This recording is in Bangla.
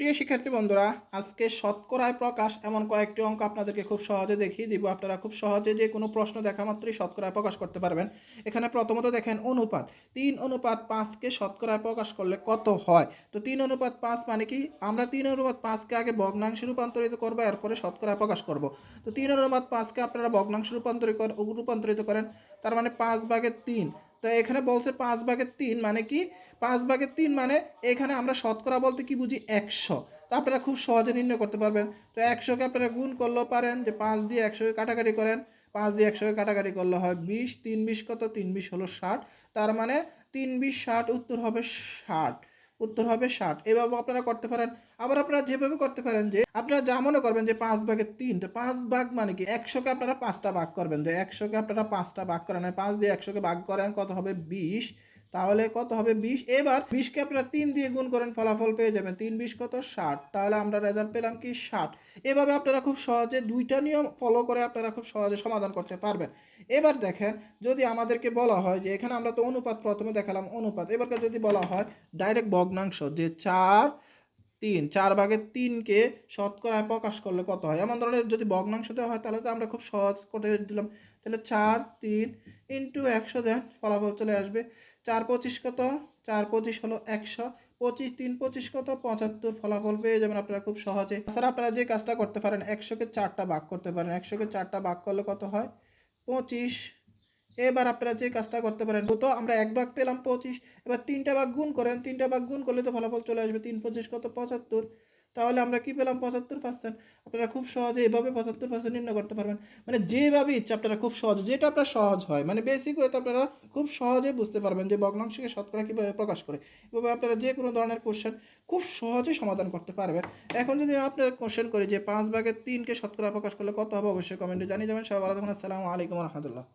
প্রিয় শিক্ষার্থী বন্ধুরা, আজকে শতকরায় প্রকাশ এমন কয়েকটি অঙ্ক আপনাদেরকে খুব সহজে দেখিয়ে দিব। আপনারা খুব সহজে যে কোনো প্রশ্ন দেখা মাত্রই শতকরায় প্রকাশ করতে পারবেন। এখানে প্রথমত দেখেন অনুপাত। তিন অনুপাত পাঁচকে শতকরায় প্রকাশ করলে কত হয়? তো তিন অনুপাত পাঁচ মানে কি? আমরা তিন অনুপাত পাঁচকে আগে ভগ্নাংশে রূপান্তরিত করব, এরপরে শতকরায় প্রকাশ করব। তো তিন অনুপাত পাঁচকে আপনারা ভগ্নাংশে রূপান্তরিত রূপান্তরিত করেন। তার মানে পাঁচ ভাগের তিন। তো এখানে বলছে পাঁচ ভাগের তিন মানে কি? পাঁচ ভাগের তিন মানে এখানে আমরা শতকরা বলতে কি বুঝি? একশো। তো আপনারা খুব সহজে নির্ণয় করতে পারবেন। তো একশোকে আপনারা গুণ করলেও পারেন যে পাঁচ দিয়ে একশোকে কাটাকাটি করেন। পাঁচ দিয়ে একশোকে কাটাকাটি করলে হয় বিশ। তিন বিশ কত? তিন বিশ হলো ষাট। তার মানে তিন বিশ ষাট উত্তর হবে ষাট। উত্তর হবে ষাট। এভাবে আপনারা করতে পারেন। আবার আপনারা যেভাবে করতে পারেন যে, আপনারা যা মনে করবেন যে পাঁচ ভাগের তিনটা পাঁচ ভাগ মানে কি? একশোকে আপনারা পাঁচটা ভাগ করবেন। তো একশোকে আপনারা পাঁচটা ভাগ করেন। পাঁচ দিয়ে একশোকে ভাগ করেন, কত হবে? বিশ। তাহলে কত হবে বিশ? এবার বিশকে আপনারা তিন দিয়ে গুণ করেন, ফলাফল পেয়ে যাবেন। তিন বিশ কত? ষাট। তাহলে আমরা রেজাল্ট পেলাম কি? ষাট। এভাবে আপনারা খুব সহজে দুইটা নিয়ম ফলো করে আপনারা খুব সহজে সমাধান করতে পারবেন। এবার দেখেন, যদি আমাদেরকে বলা হয় যে এখানে আমরা তো অনুপাত প্রথমে দেখালাম অনুপাত। এবারকার যদি বলা হয় ডাইরেক্ট ভগ্নাংশ যে চার, তিন, চার ভাগের তিনকে শতকরায় প্রকাশ করলে কত হয়? এমন ধরনের যদি ভগ্নাংশ দেওয়া হয়, তাহলে তো আমরা খুব সহজ করে দিলাম। তাহলে চার, তিন ইন্টু একশো দেন ফলাফল চলে আসবে চার পঁচিশ কত? চার পঁচিশ হলো একশো। পঁচিশ, তিন পঁচিশ কত? পঁচাত্তর ফলাফল পেয়ে যাবেন আপনারা খুব সহজে। তাছাড়া আপনারা যে কাজটা করতে পারেন, একশোকে চারটা ভাগ করতে পারেন। একশোকে চারটা ভাগ করলে কত হয়? পঁচিশ। এবার আপনারা যে কাজটা করতে পারেন, তো আমরা এক ভাগ পেলাম পঁচিশ। এবার তিনটা ভাগ গুণ করেন। তিনটা ভাগ গুণ করলে তো ফলাফল চলে আসবে। তিন পঁচিশ কত? পঁচাত্তর। তাহলে আমরা কি পেলাম? পঁচাত্তর পার্সেন্ট আপনারা খুব সহজে এভাবে পঁচাত্তর পার্সেন্ট নির্ণয় করতে পারবেন। মানে যেভাবে ইচ্ছা আপনারা খুব সহজ, যেটা আপনার সহজ হয় মানে বেসিক হয়তো আপনারা খুব সহজে বুঝতে পারবেন যে ভগ্নাংশকে শতকরা কীভাবে প্রকাশ করে। এভাবে আপনারা যে কোনো ধরনের কোশ্চেন খুব সহজে সমাধান করতে পারবেন। এখন যদি আপনার কোশ্চেন করি যে পাঁচ ভাগের তিনকে শতকরা প্রকাশ করলে কত হবে? অবশ্যই কমেন্টে জানিয়ে যাবেন। সবাই থাকুন। আসসালামু আলাইকুম রহমতুল্লাহ।